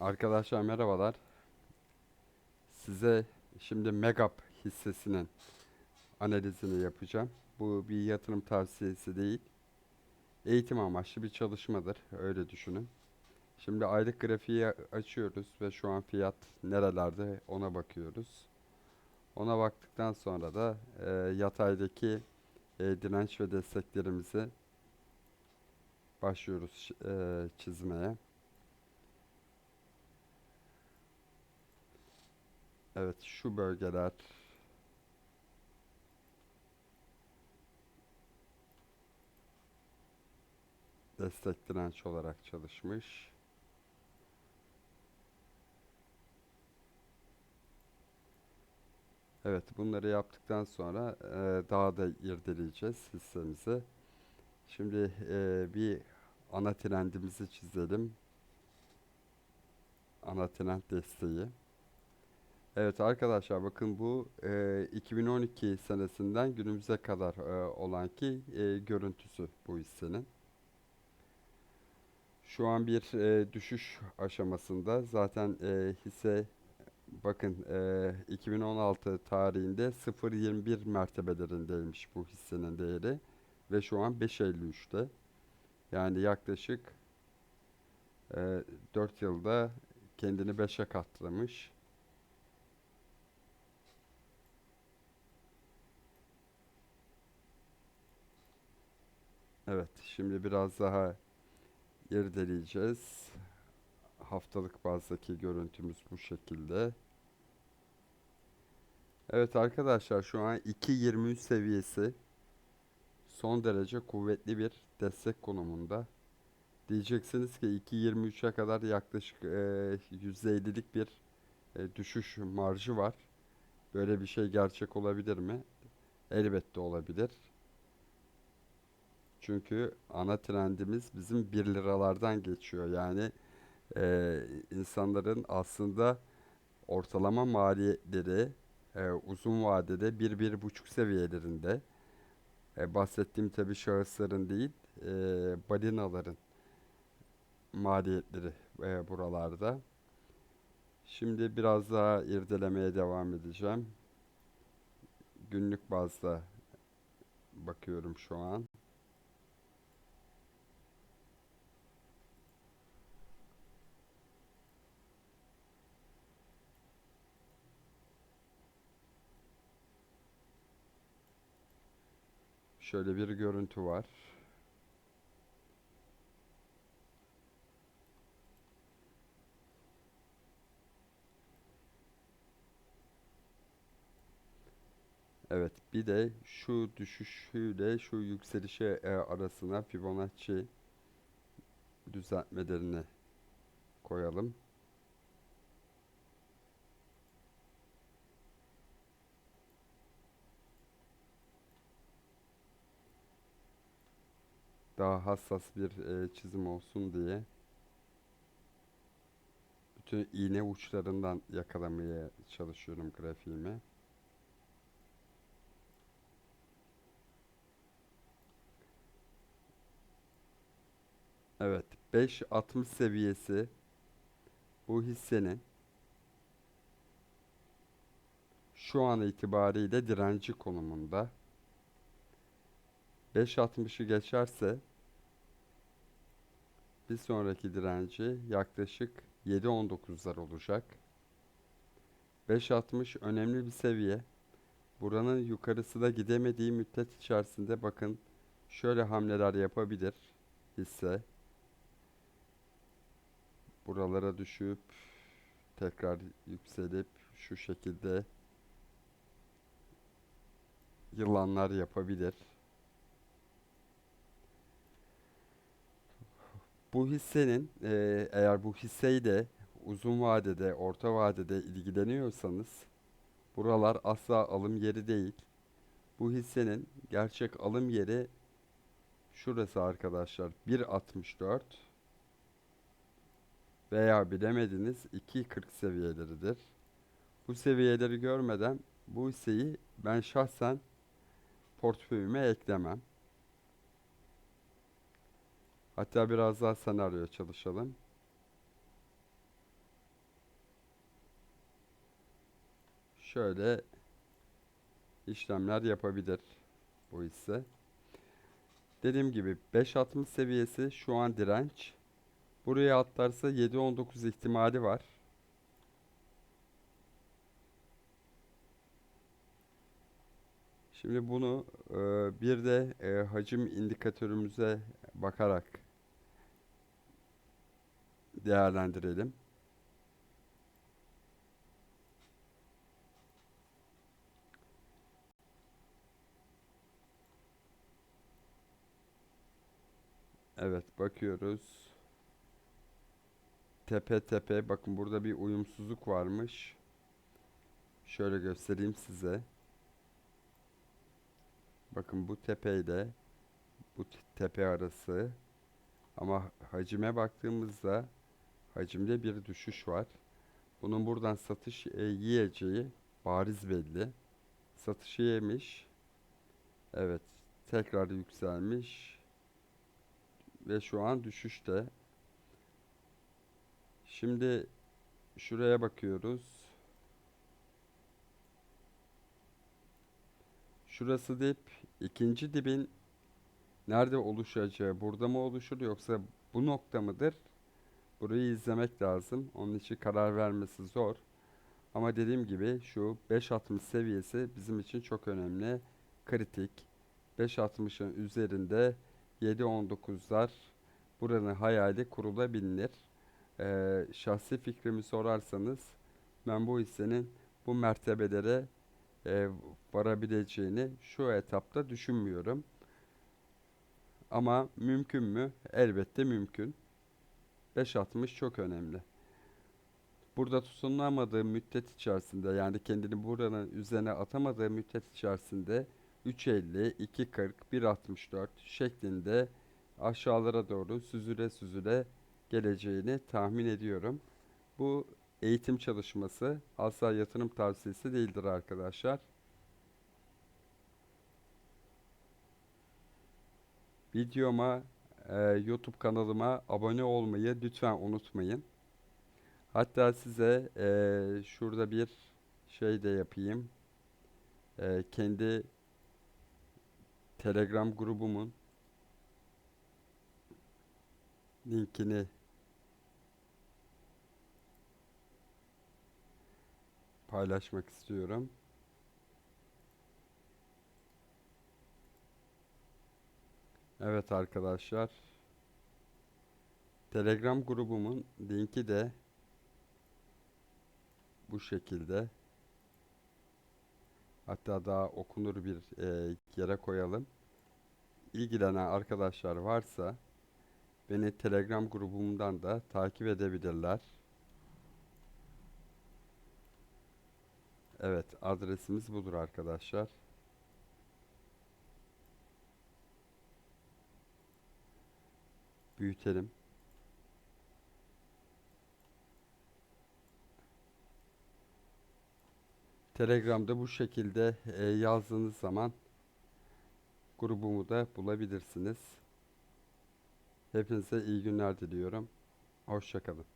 Arkadaşlar merhabalar. Size şimdi Megap hissesinin analizini yapacağım. Bu bir yatırım tavsiyesi değil. Eğitim amaçlı bir çalışmadır. Öyle düşünün. Şimdi aylık grafiği açıyoruz ve şu an fiyat nerelerde ona bakıyoruz. Ona baktıktan sonra da e, yataydaki e, direnç ve desteklerimizi başlıyoruz e, çizmeye. Evet şu bölgeler destek direnç olarak çalışmış. Evet bunları yaptıktan sonra e, daha da irdeleyeceğiz hissemizi. Şimdi e, bir ana trendimizi çizelim. Ana trend desteği. Evet arkadaşlar bakın bu e, 2012 senesinden günümüze kadar e, olan ki e, görüntüsü bu hissenin. Şu an bir e, düşüş aşamasında. Zaten e, hisse bakın e, 2016 tarihinde 0.21 mertebelerindeymiş bu hissenin değeri ve şu an 5.53'te. Yani yaklaşık e, 4 yılda kendini 5'e katlamış. Evet, şimdi biraz daha irdeleyeceğiz. Haftalık bazdaki görüntümüz bu şekilde. Evet arkadaşlar şu an 2.23 seviyesi son derece kuvvetli bir destek konumunda. Diyeceksiniz ki 2.23'e kadar yaklaşık e, %50'lik bir e, düşüş marjı var. Böyle bir şey gerçek olabilir mi? Elbette olabilir. Çünkü ana trendimiz bizim 1 liralardan geçiyor. Yani e, insanların aslında ortalama maliyetleri e, uzun vadede 1-1,5 seviyelerinde. E, bahsettiğim tabii şahısların değil, e, balinaların maliyetleri e, buralarda. Şimdi biraz daha irdelemeye devam edeceğim. Günlük bazda bakıyorum şu an. Şöyle bir görüntü var. Evet, bir de şu düşüşüyle şu yükselişe e, arasına Fibonacci düzeltmelerini koyalım. Daha hassas bir e, çizim olsun diye bütün iğne uçlarından yakalamaya çalışıyorum grafiğimi. Evet, 5.60 seviyesi bu hissenin şu an itibariyle direnci konumunda. 5.60'ı geçerse bir sonraki direnci yaklaşık 7.19'lar olacak. 5.60 önemli bir seviye. Buranın yukarısı da gidemediği müddet içerisinde bakın şöyle hamleler yapabilir hisse. Buralara düşüp tekrar yükselip şu şekilde yılanlar yapabilir. Bu hissenin e, eğer bu hisseyi de uzun vadede, orta vadede ilgileniyorsanız buralar asla alım yeri değil. Bu hissenin gerçek alım yeri şurası arkadaşlar 1.64 veya bilemediniz 2.40 seviyeleridir. Bu seviyeleri görmeden bu hisseyi ben şahsen portföyüme eklemem. Hatta biraz daha senaryoya çalışalım. Şöyle işlemler yapabilir bu hisse. Dediğim gibi 5.60 seviyesi şu an direnç. Buraya atlarsa 7.19 ihtimali var. Şimdi bunu e, bir de e, hacim indikatörümüze bakarak değerlendirelim. Evet bakıyoruz. Tepe tepe bakın burada bir uyumsuzluk varmış. Şöyle göstereyim size. Bakın bu tepeyle bu tepe arası ama hacime baktığımızda hacimde bir düşüş var. Bunun buradan satış e, yiyeceği bariz belli. Satışı yemiş. Evet, tekrar yükselmiş ve şu an düşüşte. Şimdi şuraya bakıyoruz. Şurası dip. ikinci dibin nerede oluşacağı, burada mı oluşur yoksa bu nokta mıdır? Burayı izlemek lazım. Onun için karar vermesi zor. Ama dediğim gibi şu 5.60 seviyesi bizim için çok önemli. Kritik. 5.60'ın üzerinde 7.19'lar buranın hayali kurulabilir. Ee, şahsi fikrimi sorarsanız ben bu hissenin bu mertebelere e, varabileceğini şu etapta düşünmüyorum. Ama mümkün mü? Elbette mümkün. 5.60 çok önemli. Burada tutunamadığı müddet içerisinde yani kendini buranın üzerine atamadığı müddet içerisinde 3.50, 2.40, 1.64 şeklinde aşağılara doğru süzüle süzüle geleceğini tahmin ediyorum. Bu eğitim çalışması asla yatırım tavsiyesi değildir arkadaşlar. Videoma, e, YouTube kanalıma abone olmayı lütfen unutmayın. Hatta size e, şurada bir şey de yapayım. E, kendi Telegram grubumun linkini paylaşmak istiyorum. Evet arkadaşlar. Telegram grubumun linki de bu şekilde. Hatta daha okunur bir e, yere koyalım. İlgilenen arkadaşlar varsa beni Telegram grubumdan da takip edebilirler. Evet, adresimiz budur arkadaşlar. Büyütelim. Telegram'da bu şekilde e, yazdığınız zaman grubumu da bulabilirsiniz. Hepinize iyi günler diliyorum. Hoşçakalın.